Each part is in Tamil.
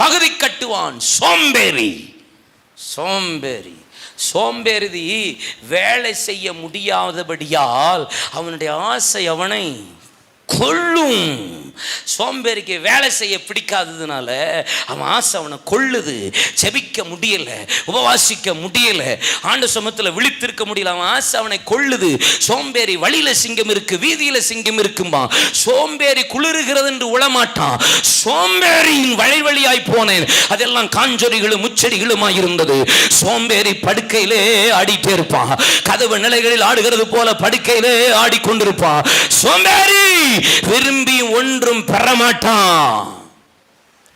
பகுதி கட்டுவான். சோம்பேறி. சோம்பேறி. சோம்பேறிதி வேலை செய்ய முடியாதபடியால் அவனுடைய ஆசை அவனை கொள்ளும் சோம்பேறிக்கு வேலை செய்ய பிடிக்காததுனால அவன் ஆசை அவனை கொள்ளுது. செபிக்க முடியல உபவாசிக்க முடியல ஆண்டு சமத்தில் விழித்திருக்க முடியல. அவன் ஆசை அவனை கொள்ளுது. சோம்பேறி வழியில சிங்கம் இருக்கு வீதியில சிங்கம் இருக்குமா சோம்பேறி குளிர்கிறது என்று உளமாட்டான். சோம்பேறியின் வழி வழியாய் போனேன். அதெல்லாம் காஞ்சொறிகளும் முச்செடிகளுமாய் இருந்தது. சோம்பேறி படுக்கையிலே ஆடிட்டே இருப்பான். கதவு நிலைகளில் ஆடுகிறது போல படுக்கையிலே ஆடிக்கொண்டிருப்பான். சோம்பேறி விரும்பி ஒன்றும் பெறமாட்டான்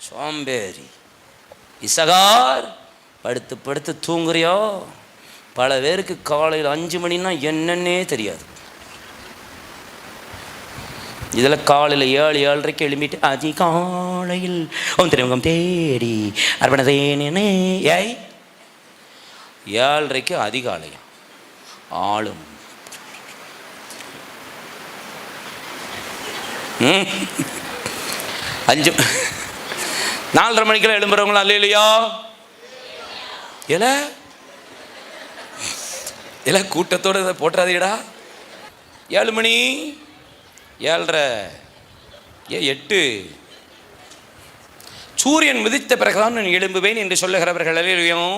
சோம்பேறி. இசகார் படுத்து படுத்து தூங்குறியோ? பல பேருக்கு காலையில் அஞ்சு மணின்னா என்னன்னே தெரியாது. இதில் காலையில் ஏழு ஏழரைக்கு எழும்பிட்டு அதிகாலையில் உன் திருமுகம் தேடி அர்ப்பணதேனே ஏய் ஏழரைக்கு அதிகாலையும் ஆளும் அஞ்சு. நாலரை மணிக்கெல்லாம் எழும்புறவங்களா? இல்லையா இல்ல இல்ல கூட்டத்தோடு இதை போட்டுறாதீடா ஏழு மணி? ஏழரை. ஏ எட்டு. சூரியன் மிதித்த பிறகுதான் நான் எழும்புவேன் என்று சொல்லுகிறவர்கள் அல்லையும்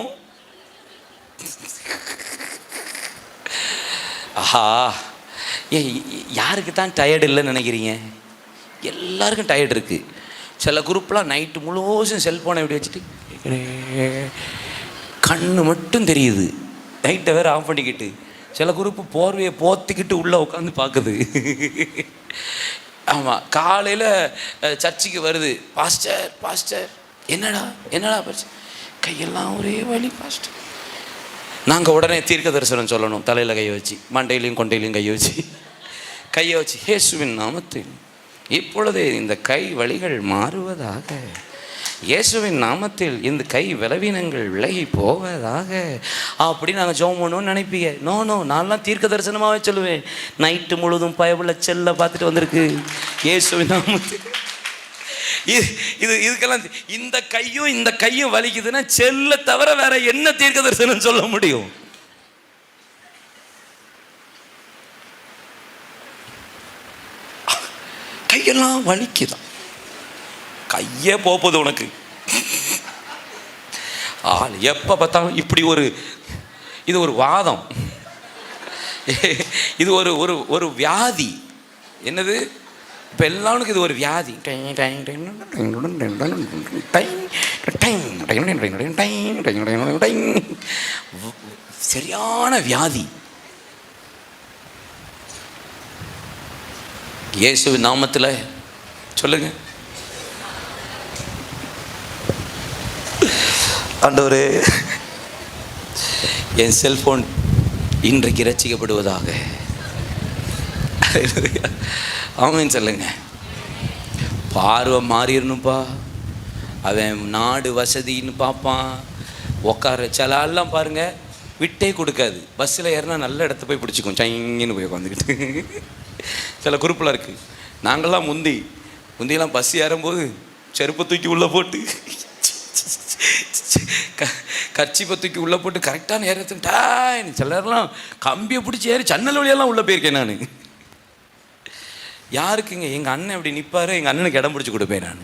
ஆஹா. ஏ யாருக்கு தான் டயர்டு இல்லைன்னு நினைக்கிறீங்க? எல்லாருக்கும் டயர்ட் இருக்குது சில குரூப்லாம் நைட்டு முழுவதும் செல்ஃபோனை இப்படி வச்சுட்டு கண்ணு மட்டும் தெரியுது. நைட்டை வேறு ஆஃப் பண்ணிக்கிட்டு. சில குரூப்பு போர்வையை போத்திக்கிட்டு உள்ளே உட்காந்து பார்க்குது ஆமாம் காலையில் சர்ச்சுக்கு வருது. பாஸ்டர் பாஸ்டர் என்னடா என்னடா பாஸ்டர் கையெல்லாம் ஒரே வழி பாஸ்டர் நாங்கள் உடனே தீர்க்க தரிசனம் சொல்லணும். தலையில் கையை வச்சு மண்டையிலையும் கொண்டையிலையும் கையை வச்சு. கையை வச்சு இயேசுவின் நாமத்தில் இப்பொழுது இந்த கை வழிகள் மாறுவதாக. இயேசுவின் நாமத்தில் இந்த கை விளவீனங்கள் விலகி போவதாக. அப்படி நாங்கள் ஜோம் பண்ணுவோம்னு நினைப்பீங்க. நோ நோ நான்லாம் தீர்க்க தரிசனமாகவே சொல்லுவேன். நைட்டு முழுதும் பயவுள்ள செல்ல பார்த்துட்டு வந்திருக்கு. இயேசுவின் நாமத்தில். இது இது இதுக்கெல்லாம் இந்த கையும் இந்த கையும் வலிக்குதுன்னா செல்ல தவிர வேற என்ன தீர்க்க தரிசனம் சொல்ல முடியும்? கையெல்லாம் வலிக்குதான் கையே போகுது உனக்கு ஆள் எப்போ பார்த்தாலும் இப்படி ஒரு இது ஒரு வாதம் இது ஒரு ஒரு ஒரு வியாதி என்னது இப்போ எல்லாருக்கும் இது ஒரு வியாதி சரியான வியாதி இயேசு நாமத்தில். சொல்லுங்க. ஆண்டவரே என் செல்போன் இன்றைக்கு ரசிக்கப்படுவதாக ஆமேன்னு சொல்லுங்க. பார்வை மாறிடணும்ப்பா அவன் நாடு வசதின்னு பார்ப்பான். உட்கார சில ஆள்லாம் பாருங்க. விட்டே கொடுக்காது. பஸ்ஸில் ஏறினா நல்ல இடத்த போய் பிடிச்சிக்கும். சைங்கன்னு போய் உட்காந்துக்கிட்டு சில குறிப்பில் இருக்குது நாங்கள்லாம் முந்தி முந்தியெல்லாம் பஸ் ஏறும்போது செருப்பை தூக்கி உள்ளே போட்டு க கர்ச்சிப்பை தூக்கி உள்ளே போட்டு கரெக்டான ஏறத்துட்டா சில நேரம்லாம் கம்பியை பிடிச்சி ஏறி ஜன்னல் வழியெல்லாம் உள்ளே போயிருக்கேன் நான். யாருக்குங்க எங்கள் அண்ணன் இப்படி நிற்பாரு எங்கள் அண்ணனுக்கு இடம் பிடிச்சி கொடுப்பேன் நான்.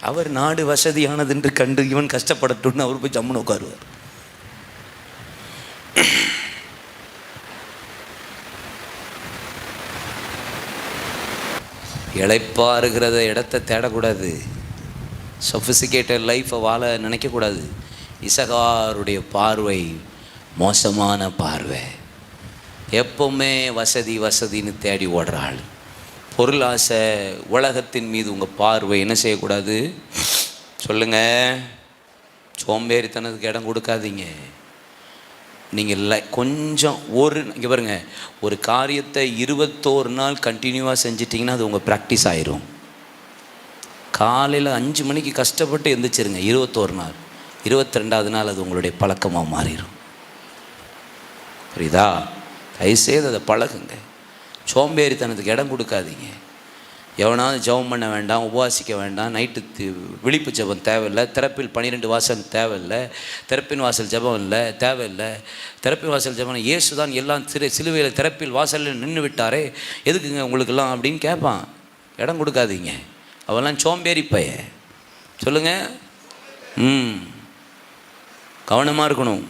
அவர் நாடு வசதியானது என்று கண்டு இவன் கஷ்டப்படட்டும்னு அவர் போய் ஜம்முன்னு உட்காருவார். இழைப்பாருகிறத இடத்த தேடக்கூடாது. சொஃபிசிகேட்டட் லைஃப்பை வாழ நினைக்கக்கூடாது. இசகாருடைய பார்வை மோசமான பார்வை. எப்பவுமே வசதி வசதின்னு தேடி ஓடுற ஆள். பொருள் ஆசை உலகத்தின் மீது உங்கள் பார்வை என்ன செய்யக்கூடாது? சொல்லுங்கள் சோம்பேறித்தனத்துக்கு இடம் கொடுக்காதீங்க. நீங்கள் லை கொஞ்சம் ஒரு இங்கே பாருங்க. ஒரு காரியத்தை இருபத்தோரு நாள் கண்டினியூவாக செஞ்சிட்டிங்கன்னா அது உங்கள் ப்ராக்டிஸ் ஆயிரும். காலையில் அஞ்சு மணிக்கு கஷ்டப்பட்டு எந்திரிச்சிருங்க இருபத்தோரு நாள். இருபத்தி ரெண்டாவது நாள் அது உங்களுடைய பழக்கமாக மாறிடும் புரியுதா? தயவுசெய்து அதை பழகுங்க. சோம்பேறித்தனத்துக்கு இடம் கொடுக்காதீங்க. எவனாவது ஜெபம் பண்ண வேண்டாம் உபவாசிக்க வேண்டாம் நைட்டு விழிப்பு ஜெபம் தேவையில்லை திறப்பில் பன்னிரெண்டு வாசல் தேவையில்லை திறப்பின் வாசல் ஜெபம் இல்லை தேவையில்லை. திறப்பின் வாசல் ஜெபம் இயேசு தான் எல்லாம் திரு சிலுவையில் திறப்பில் வாசலில் நின்று விட்டாரே எதுக்குங்க உங்களுக்கெல்லாம் அப்படின்னு கேட்பான். இடம் கொடுக்காதீங்க. அவெல்லாம் சோம்பேறி பைய சொல்லுங்கள் ம். கவனமாக இருக்கணும்.